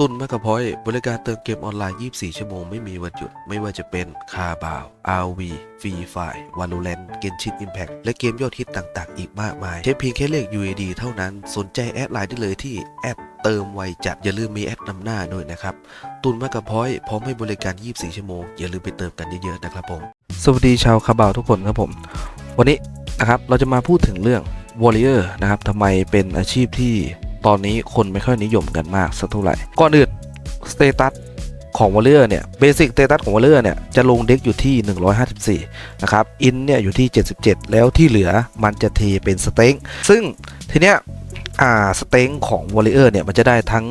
ตุนแมกกะพอยบริการเติมเกมออนไลน์ 24 ชั่วโมงไม่มีวันหยุด ไม่ว่าจะเป็นคาบาว RV ฟรีไฟ Valorant เกนชิน Impact และเกมยอดฮิตต่างๆ อีกมากมายใช้เพียงแค่เลข UAD เท่านั้น สนใจแอดไลน์ได้เลยที่แอดเติมไวจัด อย่าลืมมีแอดนำหน้าด้วยนะครับ ตุนแมกกะพอยพร้อมให้บริการ 24 ชั่วโมง อย่าลืมไปเติมกันเยอะๆนะครับผม สวัสดีชาวคาบาวทุกคนครับผม วันนี้นะครับเราจะมาพูดถึงเรื่อง Warrior นะครับทำไมเป็นอาชีพที่ ตอนนี้คนไม่ค่อยนิยมกันมากสักเท่าไหร่ก่อนอื่นสเตตัสของ Warrior เนี่ยเบสิกสเตตัสของ Warrior เนี่ยจะลงเด็กอยู่ที่ 154 นะครับอินเนี่ยอยู่ที่ 77 แล้วที่เหลือมันจะเทเป็นสเต็งซึ่งทีเนี้ยอ่าสเต็งของ Warrior เนี่ยมันจะได้ทั้ง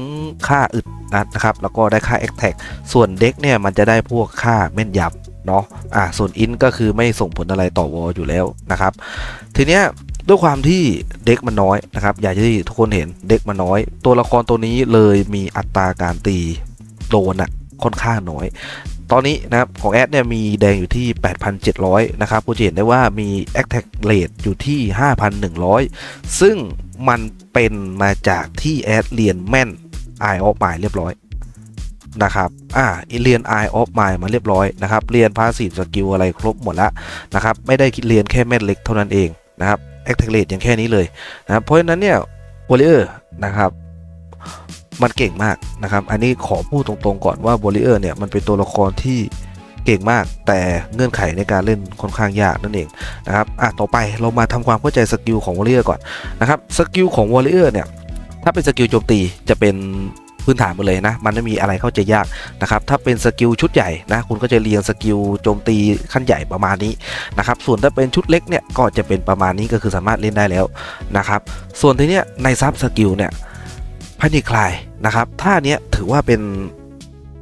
ค่าอึดนะนะครับ แล้วก็ได้ค่า a t t a c ส่วนเด็กเนี่ยมันจะได้พวกค่าแม่นยำเนาะอ่าส่วนอินก็คือไม่ส่งผลอะไรต่อวอลอยู่แล้วนะครับ ทีเนี้ย ด้วยความที่เด็กมันน้อยนะครับอย่างที่ทุกคนเห็นเด็กมันน้อย ตัวละครตัวนี้เลยมีอัตราการตีโดนอะค่อนข้างน้อย ตอนนี้นะครับของแอดเนี่ยมีแดงอยู่ที่ 8,700 นะครับผู้จะเห็นได้ว่ามี Attack Rate อยู่ที่ 5,100 ซึ่งมันเป็นมาจากที่แอดเรียนแม่น Eye of Mind เรียบร้อยนะครับ อ่า เรียน Eye of Mind มาเรียบร้อยนะครับ เรียนพาสีสกิลอะไรครบหมดแล้วนะครับ ไม่ได้เรียนแค่แม่นเล็กเท่านั้นเองนะครับ แอคเทเลตอย่างแค่นี้เลยนะเพราะฉะนั้นเนี่ยวอลเลอร์นะครับมันเก่งมากนะครับ อันนี้ขอพูดตรงๆก่อนว่าวอลเลอร์เนี่ยมันเป็นตัวละครที่เก่งมาก แต่เงื่อนไขในการเล่นค่อนข้างยากนั่นเองนะครับอะต่อไปเรามาทำความเข้าใจสกิลของวอลเลอร์ก่อนนะครับสกิลของวอลเลอร์เนี่ยถ้าเป็นสกิลโจมตีจะเป็น พื้นฐานหมดเลยนะ มันไม่มีอะไรเข้าใจยากนะครับ ถ้าเป็นสกิลชุดใหญ่นะ คุณก็จะเรียงสกิลโจมตีขั้นใหญ่ประมาณนี้นะครับ ส่วนถ้าเป็นชุดเล็กเนี่ยก็จะเป็นประมาณนี้ก็คือสามารถเล่นได้แล้วนะครับ ส่วนทีเนี้ยในซับสกิลเนี่ยพันิคลายนะครับท่าเนี้ยถือว่าเป็น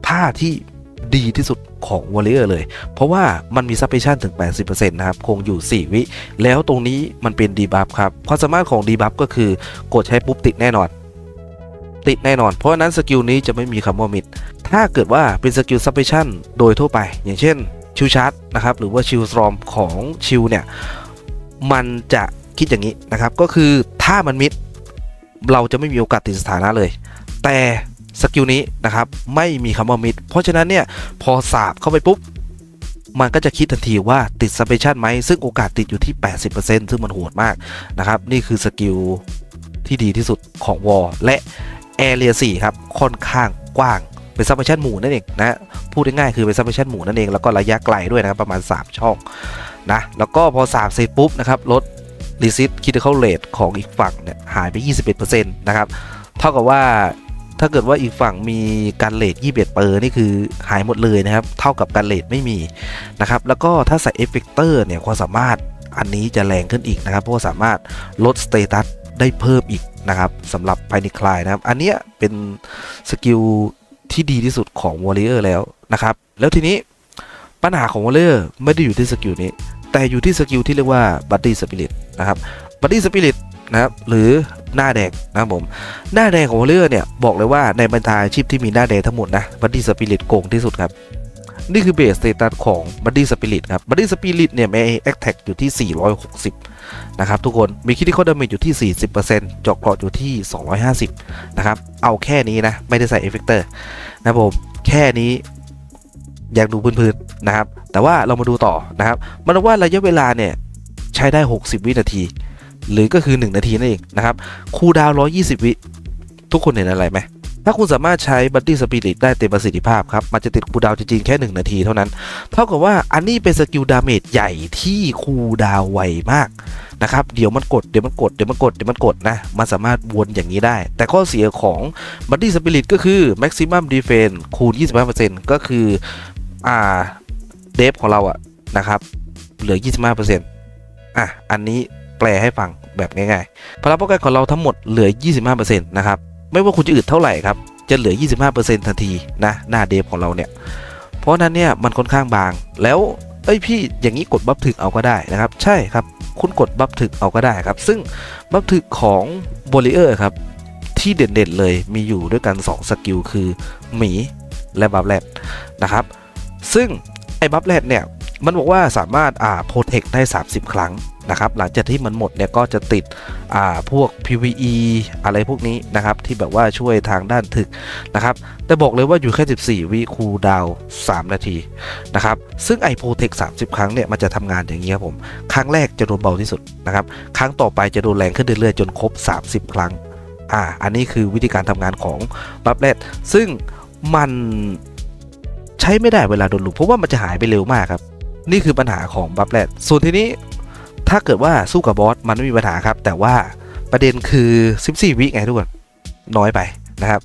ท่าที่ดีที่สุดของวอลเลอร์เลย เพราะว่ามันมีซับเพชั่นถึง 80%นะครับ คงอยู่ 4 วิ แล้วตรงนี้มันเป็นดีบัฟครับ ความสามารถของดีบัฟก็คือกดใช้ปุ๊บติดแน่นอน ติดแน่นอน เพราะฉะนั้นสกิลนี้จะไม่มีคำว่ามิด ถ้าเกิดว่าเป็นสกิลซับเพชันโดยทั่วไป อย่างเช่นชิลชาร์จนะครับหรือว่าชิลสตรอมของชิลเนี่ยมันจะคิดอย่างนี้นะครับก็คือถ้ามันมิดเราจะไม่มีโอกาสติดสถานะเลย แต่สกิลนี้นะครับไม่มีคำว่ามิด เพราะฉะนั้นเนี่ยพอสาบเข้าไปปุ๊บมันก็จะคิดทันทีว่าติดซับเพชันไหม ซึ่งโอกาสติดอยู่ที่ 80%ซึ่งมันโหดมากนะครับ นี่คือสกิลที่ดีที่สุดของวอลและ แอเรีย4ครับค่อนข้างกว้างเป็นซับเพชันหมู่นั่นเองนะพูดง่ายๆคือเป็นซับเพชันหมู่นั่นเองแล้วก็ระยะไกลด้วยนะครับประมาณ 3 ช่องนะแล้วก็พอ3เสร็จปุ๊บนะครับลดรีซิตคิดเข้าเลทของอีกฝั่งเนี่ยหายไป 21%นะครับเท่ากับว่าถ้าเกิดว่าอีกฝั่งมีการเลท21เปอร์นี่คือหายหมดเลยนะครับ เท่ากับการเลทไม่มีนะครับแล้วก็ถ้าใส่เอฟเฟกเตอร์เนี่ยความสามารถอันนี้จะแรงขึ้นอีกนะครับ เพราะสามารถลดสเตตัสได้เพิ่มอีก นะครับสำหรับภายในคลายนะครับ อันเนี้ยเป็นสกิลที่ดีที่สุดของวอลเลอร์แล้วนะครับ แล้วทีนี้ปัญหาของวอลเลอร์ไม่ได้อยู่ที่สกิลนี้ แต่อยู่ที่สกิลที่เรียกว่าบัตตี้สปิริตนะครับบัตตี้สปิริตนะครับหรือหน้าแดงนะครับผมหน้าแดงของวอลเลอร์เนี่ยบอกเลยว่าในบรรดาอาชีพที่มีหน้าแดงทั้งหมดนะบัตตี้สปิริตโกงที่สุดครับ นี่คือเบสสเตตัสของบัตตี้สปิริตครับบัตตี้สปิริตเนี่ยมีแอคแท็กอยู่ที่ 460 นะครับทุกคนมีคิดที่เขาดาเมจอยู่ที่ 40%เจาะเกราะอยู่ที่ 250 นะครับ เอาแค่นี้นะ ไม่ได้ใส่เอฟเฟกเตอร์นะครับผม แค่นี้อยากดูพื้นๆนะครับ แต่ว่าเรามาดูต่อนะครับ มันว่าระยะเวลาเนี่ย ใช้ได้ 60 วินาที หรือก็คือ 1 นาทีนั่นเองนะครับ คูดาวน์120 วิ ทุกคนเห็นอะไรไหม ถ้าคุณสามารถใช้บัตตี้สปิริตได้เต็มประสิทธิภาพครับ มันจะติดคูดาวจริงๆ แค่ 1 นาทีเท่านั้น เท่ากับว่าอันนี้เป็นสกิลดาเมจใหญ่ที่คูดาวไวมากนะครับ เดี๋ยวมันกด เดี๋ยวมันกด เดี๋ยวมันกด เดี๋ยวมันกดนะ มันสามารถวนอย่างนี้ได้ แต่ข้อเสียของบัตตี้สปิริตก็คือ maximum defense คูณ 25%ก็คืออ่าเดฟของเราอะนะครับ เหลือ 25%อะ อันนี้แปลให้ฟังแบบง่ายๆพลังป้องกันของเราทั้งหมดเหลือ 25%นะครับ ไม่ว่าคุณจะอึดเท่าไหร่ครับ จะเหลือ 25%ทันทีนะหน้าเดฟของเราเนี่ย เพราะนั้นเนี่ยมันค่อนข้างบาง แล้วเอ้ยพี่อย่างนี้กดบัฟถึกเอาก็ได้นะครับ ใช่ครับ คุณกดบัฟถึกเอาก็ได้ครับ ซึ่งบัฟถึกของบริเออร์ครับ ที่เด่นๆเลยมีอยู่ด้วยกัน 2 สกิลคือหมีและบัฟแรดนะครับ ซึ่งไอ้บัฟแรดเนี่ยมันบอกว่าสามารถอ่าโปรเทคได้ 30 ครั้ง นะครับหลังจากที่มันหมดเนี่ยก็จะติดอ่าพวก PVE อะไรพวกนี้นะครับที่แบบว่าช่วยทางด้านถึกนะครับแต่บอกเลยว่าอยู่แค่ 14 วิคูดาว 3 นาทีนะครับซึ่งไอโปรเทค30 ครั้งเนี่ยมันจะทำงานอย่างนี้ครับผม ครั้งแรกจะโดนเบาที่สุดนะครับครั้งต่อไปจะโดนแรงขึ้นเรื่อยๆ จนครบ 30 ครั้งอ่าอันนี้คือวิธีการทำงานของบัฟเลตซึ่งมันใช้ไม่ได้เวลาโดนลุกเพราะว่ามันจะหายไปเร็วมากครับนี่คือปัญหาของบัฟเลตส่วนทีนี้ ถ้าเกิดว่าสู้กับบอสมันไม่มีปัญหาครับ แต่ว่าประเด็นคือ 14 วิไงทุกคนน้อยไปนะครับ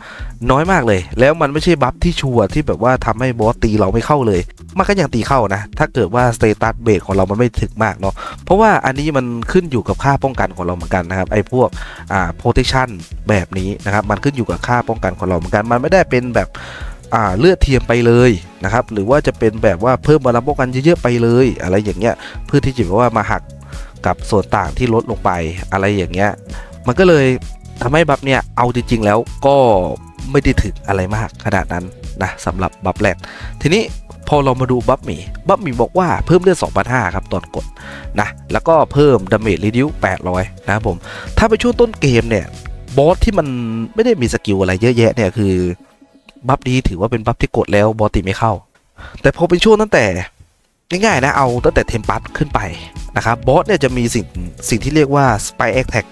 น้อยมากเลย แล้วมันไม่ใช่บัฟที่ชัวร์ที่แบบว่าทำให้บอสตีเราไม่เข้าเลย มันก็ยังตีเข้านะ ถ้าเกิดว่าสเตตัสเบสของเรามันไม่ถึกมากเนาะ เพราะว่าอันนี้มันขึ้นอยู่กับค่าป้องกันของเราเหมือนกันนะครับ ไอ้พวกอ่า protection แบบนี้นะครับ มันขึ้นอยู่กับค่าป้องกันของเราเหมือนกัน มันไม่ได้เป็นแบบอ่าเลือดเทียมไปเลยนะครับ หรือว่าจะเป็นแบบว่าเพิ่มบาลังป้องกันเยอะๆไปเลย อะไรอย่างเงี้ย เพื่อที่จะแบบว่ามาหัก กับส่วนต่างที่ลดลงไปอะไรอย่างเงี้ย มันก็เลยทำให้บัฟเนี่ยเอาจริงๆแล้วก็ไม่ได้ถึงอะไรมากขนาดนั้นนะสำหรับบัฟแรกทีนี้พอเรามาดูบัฟหมีบัฟหมีบอกว่าเพิ่มเลือด2,500ครับตอนกดนะแล้วก็เพิ่มดาเมจรีดิว800 นะครับผม ถ้าไปช่วงต้นเกมเนี่ยบอสที่มันไม่ได้มีสกิลอะไรเยอะแยะเนี่ยคือบัฟดีถือว่าเป็นบัฟที่กดแล้วบอสตีไม่เข้า แต่พอเป็นช่วงตั้งแต่ ง่ายๆนะเอาตั้งแต่เทมปัสขึ้นไปนะครับบอสเนี่ยจะมีสิ่งสิ่งที่เรียกว่า Spy Attack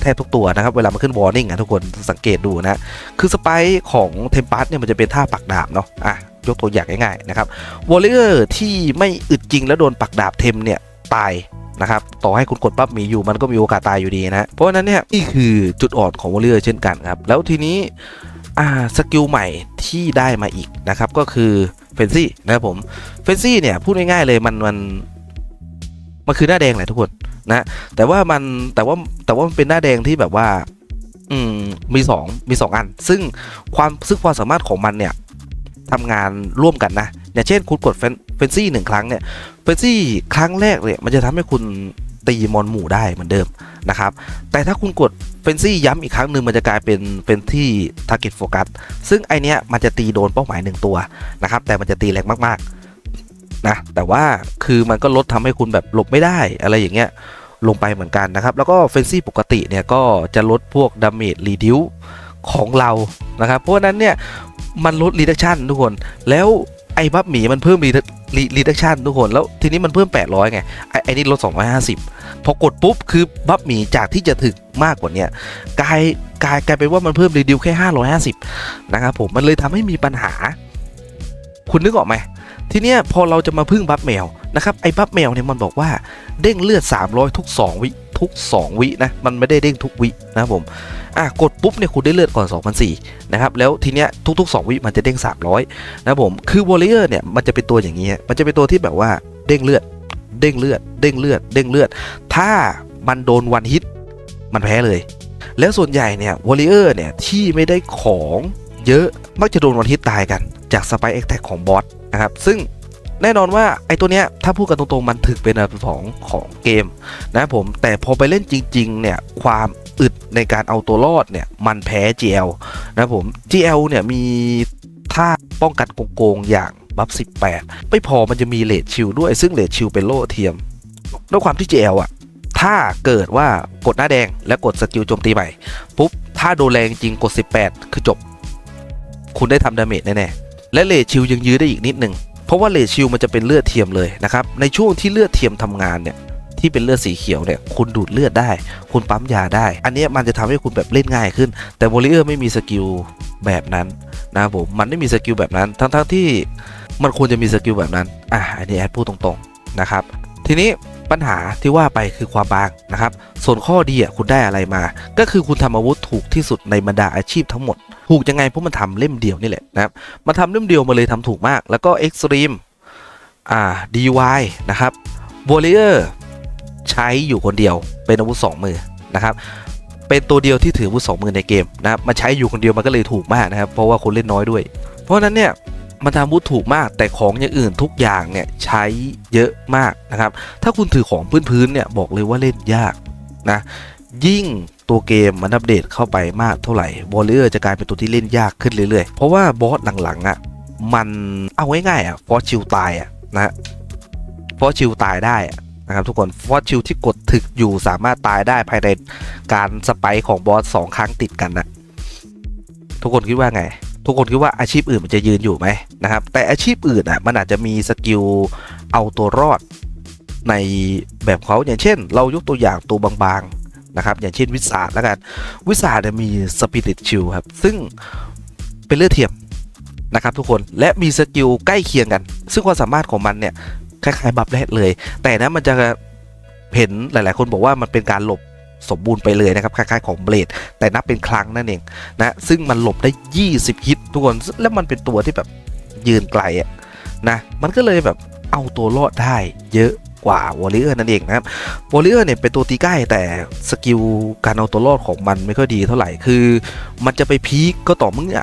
แทบทุกตัวนะครับ เวลามันขึ้น Warning อะทุกคนสังเกตดูนะคือสไปของเทมปัสเนี่ยมันจะเป็นท่าปักดาบเนาะอะยกตัวอย่างง่ายๆนะครับวอลเลอร์ที่ไม่อึดจริงแล้วโดนปักดาบเทมเนี่ยตายนะครับต่อให้คุณกดปั๊บมีอยู่มันก็มีโอกาสตายอยู่ดีนะเพราะฉะนั้นเนี่ยนี่คือจุดอ่อนของวอลเลอร์เช่นกันครับแล้วทีนี้อ่าสกิลใหม่ที่ได้มาอีกนะครับก็คือ เฟนซี่นะครับผมเฟนซี่เนี่ยพูดง่ายๆเลยมันมันมันคือหน้าแดงแหละทุกคนนะแต่ว่ามันแต่ว่าแต่ว่ามันเป็นหน้าแดงที่แบบว่า อืมมีสองมีสองอัน ซึ่งความซึ่งความสามารถของมันเนี่ยทำงานร่วมกันนะ อย่างเช่นคุณกดเฟนเฟนซี่หนึ่งครั้งเนี่ยเฟนซี่ครั้งแรกเนี่ยมันจะทำให้คุณ ตีมอนหมู่ได้เหมือนเดิมนะครับ แต่ถ้าคุณกดเฟนซี่ย้ำอีกครั้งหนึ่งมันจะกลายเป็นเป็นที่ target focus ซึ่งไอเนี้ยมันจะตีโดนเป้าหมายหนึ่งตัวนะครับ แต่มันจะตีแรงมากๆนะแต่ว่าคือมันก็ลดทำให้คุณแบบหลบไม่ได้อะไรอย่างเงี้ยลงไปเหมือนกันนะครับ แล้วก็เฟนซี่ปกติเนี่ยก็จะลดพวกดาเมจรีดิวของเรานะครับ เพราะฉะนั้นเนี่ยมันลดรีดักชันทุกคน แล้วไอ้บัฟหมีมันเพิ่ม รีดักชันทุกคนแล้วทีนี้มันเพิ่ม 800 ไงไอ้ไอ้นี่ลด 250 พอกดปุ๊บ คือบัฟหมีจากที่จะถึกมากกว่าเนี้ยกลายกลายกลายเป็นว่ามันเพิ่มรีดิวแค่ 550 นะครับผมมันเลยทำให้มีปัญหา คุณนึกออกไหมทีเนี้ยพอเราจะมาพึ่งบัฟแมวนะครับไอ้บัฟแมวเนี่ยมันบอกว่าเด้งเลือด 300 ทุก 2 วิ ทุก 2 วินะมันไม่ได้เด้งทุกวินะครับผมอะกดปุ๊บเนี่ยคุณได้เลือดก่อน2,004นะครับแล้วทีเนี้ยทุก ๆ 2 วิมันจะเด้ง 300นะครับผมคือวอลเลเยอร์เนี่ยมันจะเป็นตัวอย่างนี้ฮะมันจะเป็นตัวที่แบบว่าเด้งเลือดเด้งเลือดเด้งเลือดเด้งเลือด ถ้ามันโดนวันฮิตมันแพ้เลย แล้วส่วนใหญ่เนี่ยวอลเลเยอร์เนี่ยที่ไม่ได้ของเยอะมักจะโดนวันฮิตตายกันจากสไปเอ็กแท็กของบอสนะครับซึ่ง แน่นอนว่าไอ้ตัวเนี้ยถ้าพูดกันตรงๆ มันถึกเป็นอันดับสองของเกมนะผมแต่พอไปเล่นจริง ๆ เนี่ย ความอึดในการเอาตัวรอดเนี่ย มันแพ้ GL นะผม GL เนี่ยมีท่าป้องกันโกงๆอย่างบัฟ 18 ไม่พอมันจะมีเลดชิลด้วยซึ่งเลดชิลเป็นโล่เทียมด้วยความที่ GL อะถ้าเกิดว่ากดหน้าแดงและกดสกิลโจมตีใหม่ปุ๊บถ้าโดนแรงจริงกด 18 คือจบ คุณได้ทำดาเมจแน่ๆและเลดชิลยังยื้อได้อีกนิดนึง เพราะว่าเลชิวมันจะเป็นเลือดเทียมเลยนะครับในช่วงที่เลือดเทียมทำงานเนี่ยที่เป็นเลือดสีเขียวเนี่ยคุณดูดเลือดได้ คุณปั๊มยาได้ อันนี้มันจะทำให้คุณแบบเล่นง่ายขึ้น แต่บริเออร์ไม่มีสกิลแบบนั้นนะครับผมมันไม่มีสกิลแบบนั้น ทั้งๆที่มันควรจะมีสกิลแบบนั้นอะอันนี้แอดพูดตรงๆนะครับทีนี้ ปัญหาที่ว่าไปคือความบางนะครับ ส่วนข้อดีอะคุณได้อะไรมา ก็คือคุณทำอาวุธถูกที่สุดในบรรดาอาชีพทั้งหมด ถูกยังไงเพราะมันทำเล่มเดียวนี่แหละนะครับมาทำเล่มเดียวมาเลยทำถูกมาก แล้วก็ Extreme อ่า DY นะครับ Warrior ใช้อยู่คนเดียวเป็นอาวุธ 2 มือนะครับเป็นตัวเดียวที่ถืออาวุธ2มือในเกมนะครับมาใช้อยู่คนเดียวมันก็เลยถูกมากนะครับเพราะว่าคนเล่นน้อยด้วย เพราะนั้นเนี่ย มันทำอาวุธถูกมาก แต่ของอย่างอื่นทุกอย่างเนี่ยใช้เยอะมากนะครับ ถ้าคุณถือของพื้นๆเนี่ยบอกเลยว่าเล่นยากนะยิ่งตัวเกมมันอัปเดตเข้าไปมากเท่าไหร่บอลเลอร์จะกลายเป็นตัวที่เล่นยากขึ้นเรื่อยๆ เพราะว่าบอสหลังๆอะมันเอาง่ายๆอะฟอสชิลตายอะนะฟอสชิลตายได้นะครับทุกคนฟอสชิลที่กดถึกอยู่สามารถตายได้ภายในการสไปของบอสสองครั้งติดกันนะทุกคนคิดว่าไง ทุกคนคิดว่าอาชีพอื่นมันจะยืนอยู่ไหมนะครับ แต่อาชีพอื่นอะมันอาจจะมีสกิลเอาตัวรอดในแบบเขาอย่างเช่น เรายกตัวอย่างตัวบางๆนะครับ อย่างเช่นวิสาแล้วกันวิสาเนี่ยมีสปิริตชิลครับ ซึ่งเป็นเลือดเทียมนะครับทุกคนและมีสกิลใกล้เคียงกัน ซึ่งความสามารถของมันเนี่ยคล้ายๆบัฟแรดเลย แต่นะมันจะเห็นหลายๆ คนบอกว่ามันเป็นการหลบ สมบูรณ์ไปเลยนะครับคล้ายๆของเบลดแต่นับเป็นครั้งนั่นเองนะซึ่งมันหลบได้ 20 ฮิตทุกคนแล้วมันเป็นตัวที่แบบยืนไกลอะนะมันก็เลยแบบเอาตัวรอดได้เยอะกว่าวอลเลอร์นั่นเองนะครับวอลเลอร์เนี่ยเป็นตัวตีใกล้แต่สกิลการเอาตัวรอดของมันไม่ค่อยดีเท่าไหร่คือ มันจะไปพีคก็ต่อเมื่อ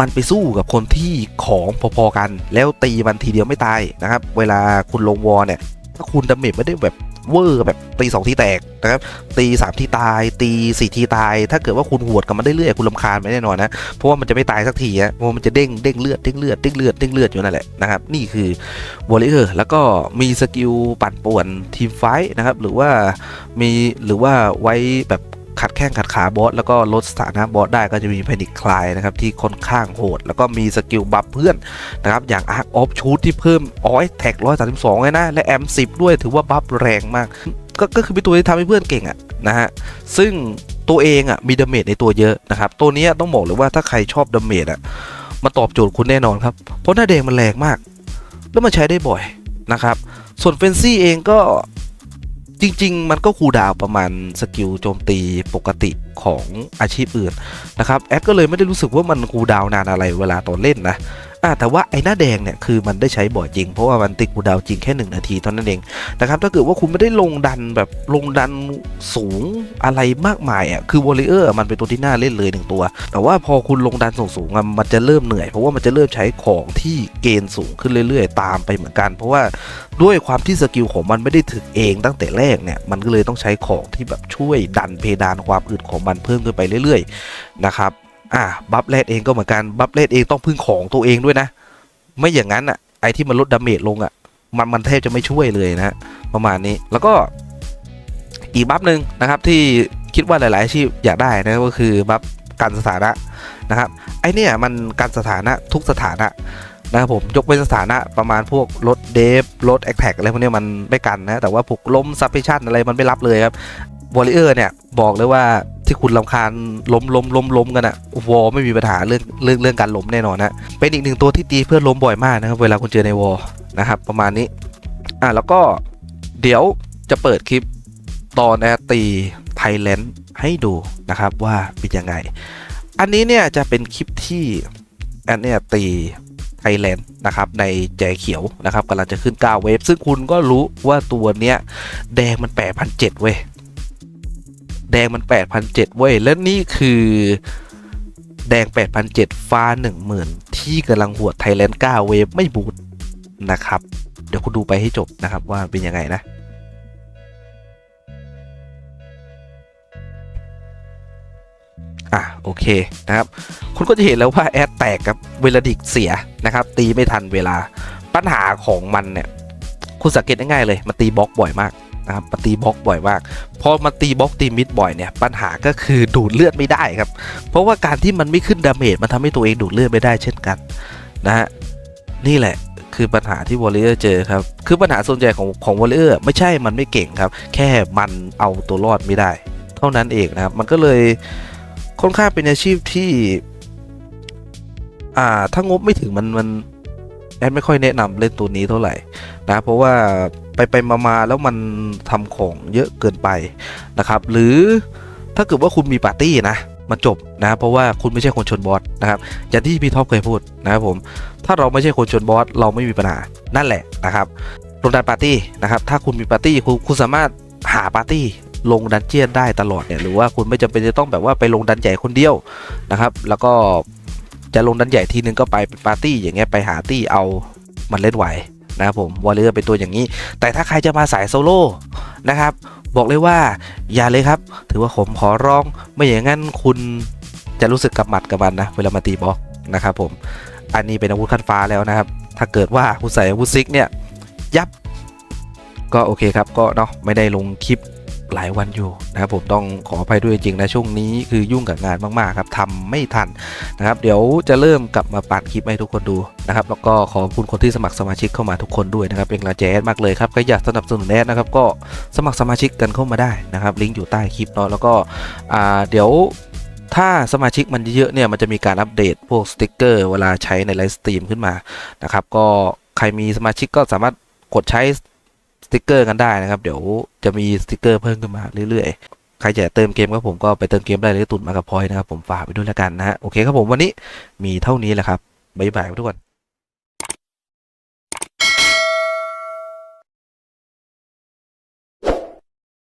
มันไปสู้กับคนที่ของพอๆกัน แล้วตีมันทีเดียวไม่ตายนะครับ เวลาคุณลงวอลเนี่ย ถ้าคุณดาเมจไม่ได้แบบ เวอร์แบบตีสองทีแตกนะครับตีสามทีตาย ตีสี่ทีตาย ถ้าเกิดว่าคุณหวดกับมันได้เรื่อยคุณลำคาญไปแน่นอนนะเพราะว่ามันจะไม่ตายสักทีอะเพราะมันจะเด้งเด้งเลือดเด้งเลือดเด้งเลือดเด้งเลือดอยู่นั่นแหละนะครับนี่คือวอลเลอร์แล้วก็มีสกิลปั่นป่วนทีมไฟท์นะครับหรือว่ามีหรือว่าไว้แบบ ขัดแข้งขัดขาบอสแล้วก็ลดสถานะบอสได้ก็จะมีแพนิคคลายนะครับที่ค่อนข้างโหด แล้วก็มีสกิลบัฟเพื่อนนะครับอย่าง Arc of Shoot ที่เพิ่มออยแท็ก132เลยนะ และแอม10ด้วยถือว่าบัฟแรงมาก ก็ก็คือเป็นตัวที่ทำให้เพื่อนเก่งอะนะฮะซึ่งตัวเองอะมีดาเมจในตัวเยอะนะครับตัวนี้ต้องบอกเลยว่าถ้าใครชอบดาเมจอะมาตอบโจทย์คุณแน่นอนครับเพราะหน้าแดงมันแรงมาก แล้วมันใช้ได้บ่อยนะครับส่วนเฟนซี่เองก็ จริง ๆ มันก็คูดาวประมาณสกิลโจมตีปกติของอาชีพอื่นนะครับแอดก็เลยไม่ได้รู้สึกว่ามันคูดาวนานอะไรเวลาตอนเล่นนะ อ่าแต่ว่าไอ้หน้าแดงเนี่ยคือมันได้ใช้บ่อยจริง เพราะว่ามันติดคูดาวจริงแค่ 1 นาทีเท่านั้นเองนะครับถ้าเกิดว่าคุณไม่ได้ลงดันแบบลงดันสูงอะไรมากมายอะคือวอลเลเยอร์มันเป็นตัวที่น่าเล่นเลยหนึ่งตัว แต่ว่าพอคุณลงดันสูงๆอะมันจะเริ่มเหนื่อย เพราะว่ามันจะเริ่มใช้ของที่เกณฑ์สูงขึ้นเรื่อยๆ ตามไปเหมือนกัน เพราะว่าด้วยความที่สกิลของมันไม่ได้ถึกเองตั้งแต่แรกเนี่ยมันก็เลยต้องใช้ของที่แบบช่วยดันเพดานความอึดของมันเพิ่มขึ้นไปเรื่อยๆนะครับ อ่าบัฟเลดเองก็เหมือนกันบัฟเลดเองต้องพึ่งของตัวเองด้วยนะ ไม่อย่างนั้นอะไอที่มันลดดาเมจลงอะมันมันแทบจะไม่ช่วยเลยนะฮะประมาณนี้แล้วก็อีกบัฟหนึ่งนะครับที่คิดว่าหลายๆอาชีพอยากได้นะก็คือบัฟการสถานะนะครับไอเนี่ยมันการสถานะทุกสถานะนะครับผมยกเป็นสถานะประมาณพวกลดเดฟลดแอคแท็กอะไรพวกนี้มันไม่กันนะแต่ว่าพวกล้มซับเพชันอะไรมันไม่รับเลยครับ วอลเลเยอร์เนี่ยบอกเลยว่าที่คุณลำคาญล้มล้มล้มล้มกันอะวอลไม่มีปัญหาเรื่องเรื่องเรื่องการล้มแน่นอนนะเป็นอีกหนึ่งตัวที่ตีเพื่อล้มบ่อยมากนะครับเวลาคุณเจอในวอลนะครับประมาณนี้อะแล้วก็เดี๋ยวจะเปิดคลิปตอนแอตีไทยแลนด์ให้ดูนะครับว่าเป็นยังไง อันนี้เนี่ยจะเป็นคลิปที่แอนเนี่ยตีไทยแลนด์นะครับในแจเขียวนะครับกำลังจะขึ้น9เวฟซึ่งคุณก็รู้ว่าตัวเนี้ยแดงมัน8,700เว้ย แดงมัน8,700เว้ย และนี่คือแดง8,700ฟ้า 10,000 ที่กำลังหัวไทยแลนด์9เวฟไม่บูทนะครับ เดี๋ยวคุณดูไปให้จบนะครับว่าเป็นยังไงนะอะโอเคนะครับ คุณก็จะเห็นแล้วว่าแอดแตกกับเวลาดิกเสียนะครับ ตีไม่ทันเวลาปัญหาของมันเนี่ย คุณสังเกตง่ายๆเลย มันตีบล็อกบ่อยมาก นะครับมันตีบล็อกบ่อยมากพอมันตีบล็อกตีมิดบ่อยเนี่ยปัญหาก็คือดูดเลือดไม่ได้ครับ เพราะว่าการที่มันไม่ขึ้นดาเมจมันทำให้ตัวเองดูดเลือดไม่ได้เช่นกันนะฮะนี่แหละคือปัญหาที่วอลเลอร์เจอครับ คือปัญหาส่วนใหญ่ของของวอลเลอร์ไม่ใช่มันไม่เก่งครับ แค่มันเอาตัวรอดไม่ได้ เท่านั้นเองนะครับ มันก็เลยค่อนข้างเป็นอาชีพที่ อ่าถ้างบไม่ถึงมันมันแอดไม่ค่อยแนะนำเล่นตัวนี้เท่าไหร่นะเพราะว่า ไปไปมามาแล้วมันทำของเยอะเกินไปนะครับ หรือถ้าเกิดว่าคุณมีปาร์ตี้นะมันจบนะเพราะว่าคุณไม่ใช่คนชนบอสนะครับอย่างที่พี่ท็อปเคยพูดนะครับผมถ้าเราไม่ใช่คนชนบอสเราไม่มีปัญหานั่นแหละนะครับลงดันปาร์ตี้นะครับถ้าคุณมีปาร์ตี้คุณคุณสามารถหาปาร์ตี้ลงดันเจียนได้ตลอดเนี่ยหรือว่าคุณไม่จำเป็นจะต้องแบบว่าไปลงดันใหญ่คนเดียวนะครับแล้วก็จะลงดันใหญ่ทีนึงก็ไปเป็นปาร์ตี้อย่างเงี้ยไปหาตี้เอามันเล่นไหว นะครับผมวอลเลอร์เป็นตัวอย่างนี้ แต่ถ้าใครจะมาสายโซโล่นะครับบอกเลยว่าอย่าเลยครับ ถือว่าผมขอร้องไม่อย่างนั้นคุณจะรู้สึกกับหมัดกับมันนะเวลามาตีบล็อกนะครับผมอันนี้เป็นอาวุธขั้นฟ้าแล้วนะครับ ถ้าเกิดว่าคุณใส่อาวุธซิกเนี่ยยับ ก็โอเคครับก็เนาะไม่ได้ลงคลิป หลายวันอยู่นะครับผมต้องขออภัยด้วยจริงนะช่วงนี้คือยุ่งกับงานมากๆครับทำไม่ทันนะครับเดี๋ยวจะเริ่มกลับมาปั่นคลิปให้ทุกคนดูนะครับแล้วก็ขอบคุณคนที่สมัครสมาชิกเข้ามาทุกคนด้วยนะครับเป็นกำลังใจแอดมากเลยครับใครอยากสนับสนุนแอดนะครับก็สมัครสมาชิกกันเข้ามาได้นะครับลิงก์อยู่ใต้คลิปเนาะแล้วก็อ่าเดี๋ยวถ้าสมาชิกมันเยอะเนี่ยมันจะมีการอัปเดตพวกสติกเกอร์เวลาใช้ในไลฟ์สตรีมขึ้นมานะครับก็ใครมีสมาชิกก็สามารถกดใช้ สติกเกอร์กันได้นะครับ เดี๋ยวจะมีสติกเกอร์เพิ่มขึ้นมาเรื่อยๆ ใครจะเติมเกมก็ผมก็ไปเติมเกมได้เลยตุนมากับพลอยนะครับผมฝากไปด้วยแล้วกันนะฮะโอเคครับผมวันนี้มีเท่านี้แหละครับบ๊ายบายทุกคน